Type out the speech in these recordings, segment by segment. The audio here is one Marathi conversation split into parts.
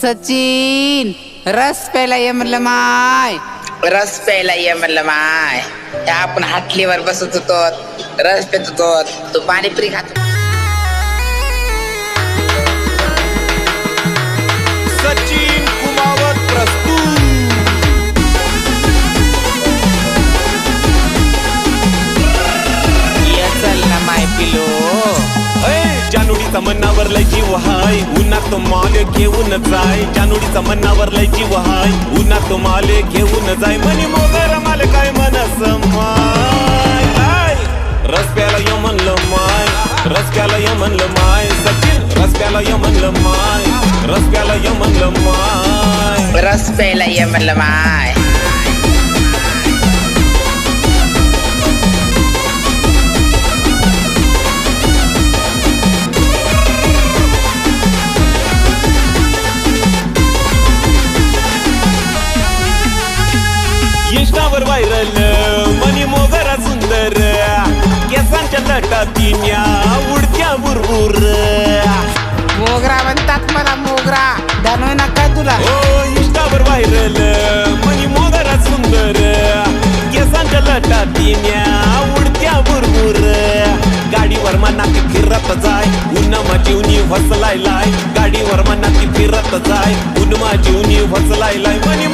सचिन रस प्यायला ये म्हणलं माय. रस प्यायला ये म्हणलं माय. त्या आपण हाटलीवर बसत होतो. रस पेत होतो. तू पाणीपुरी खात सचिन कुमावत प्रस्तुत. ये चल ना माय पिलो ऐ, जानोडीचा जीव हाय उन्हात तो माल घेऊन जाय. जानोडीचा मनावर लय जीव हाय उन्हात तो माल घेऊन जाय. म्हणे मोगर माल काय मनस माय? रस्त्याला य म्हणलं माय रस्त्याला य म्हणलं माय. सचिन रस्त्याला य म्हणलं माय रस्त्याला य म्हणलं माय. रस प्यायला ये म्हणलं माय. इंस्टावर व्हायरल मनी मोगरा सुंदर. केसांच्या लटा तिन्या उडत्या बुरबुर. मोगरा म्हणतात मला मोगरा. जाणवय ना काय तुला? ओ इंस्टावर व्हायरल मनी मोगरा सुंदर. केसांच्या लटा तिन्या उडत्या बुरबुर. गाडीवर मना फिरत जाय उन्हा जीवनी फसलाय लाय गाडीवर मना फिरत जाय उन्हा जीवनी फसलाय लाय मनी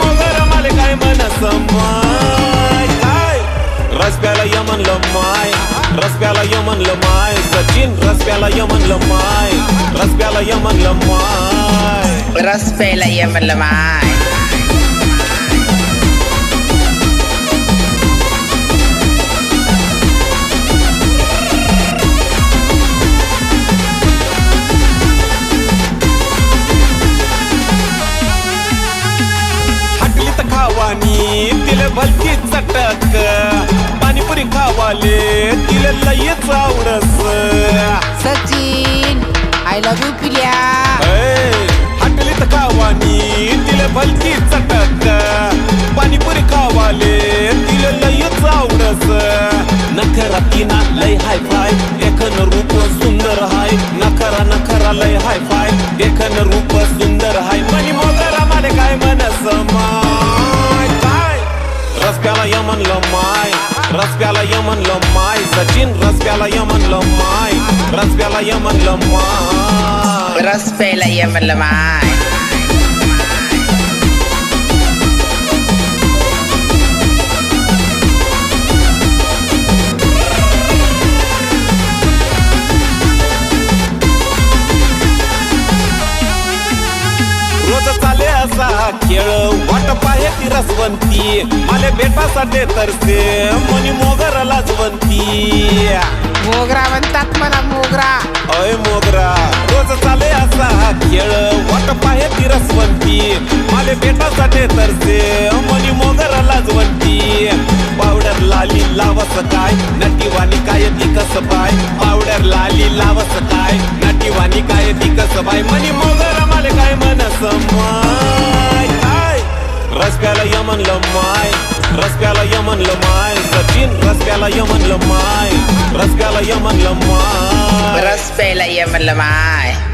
रस्त्याला य म्हणलं माय सचिन रस्त्याला य म्हणलं माय रस्त्याला य म्हणलं माय. रस प्यायला ये म्हणलं माय. हाटली तर खावानी तिले भलती चटक नखरा किना लय हाय फाय देखन रूप सुंदर हाय. नखरा नखरा लय हाय फाय देखन रूप सुंदर हाय. मनी मोगरा माले काय मनस माय? काय? रस्त्याला य म्हणलं माय. रस्त्याला य माय. सचिन रस्त्याला य म्हणलं माय. रस्त्याला य म्हणलं माय. रस प्यायला ये म्हणलं माय. पाहे ती रसवंती. माले भेटासाठी तर ते मनी मोगर लाजवंती मोगरा म्हणतात मला मोगरा. अय मोगरा रोज चाले असा खेळ. वाट पाहे ती रसवंती. माले भेटासाठी तर ते मनी मोगर लाजवंती पावडर लाली लावस काय नटीवाणी काय ती कस बाय पावडर लाली लावस काय माय. रस्त्याला य म्हणलं माय. सचिन रस्त्याला य म्हणलं माय. रस्त्याला य म्हणलं माय. रस प्यायला ये म्हणलं माय.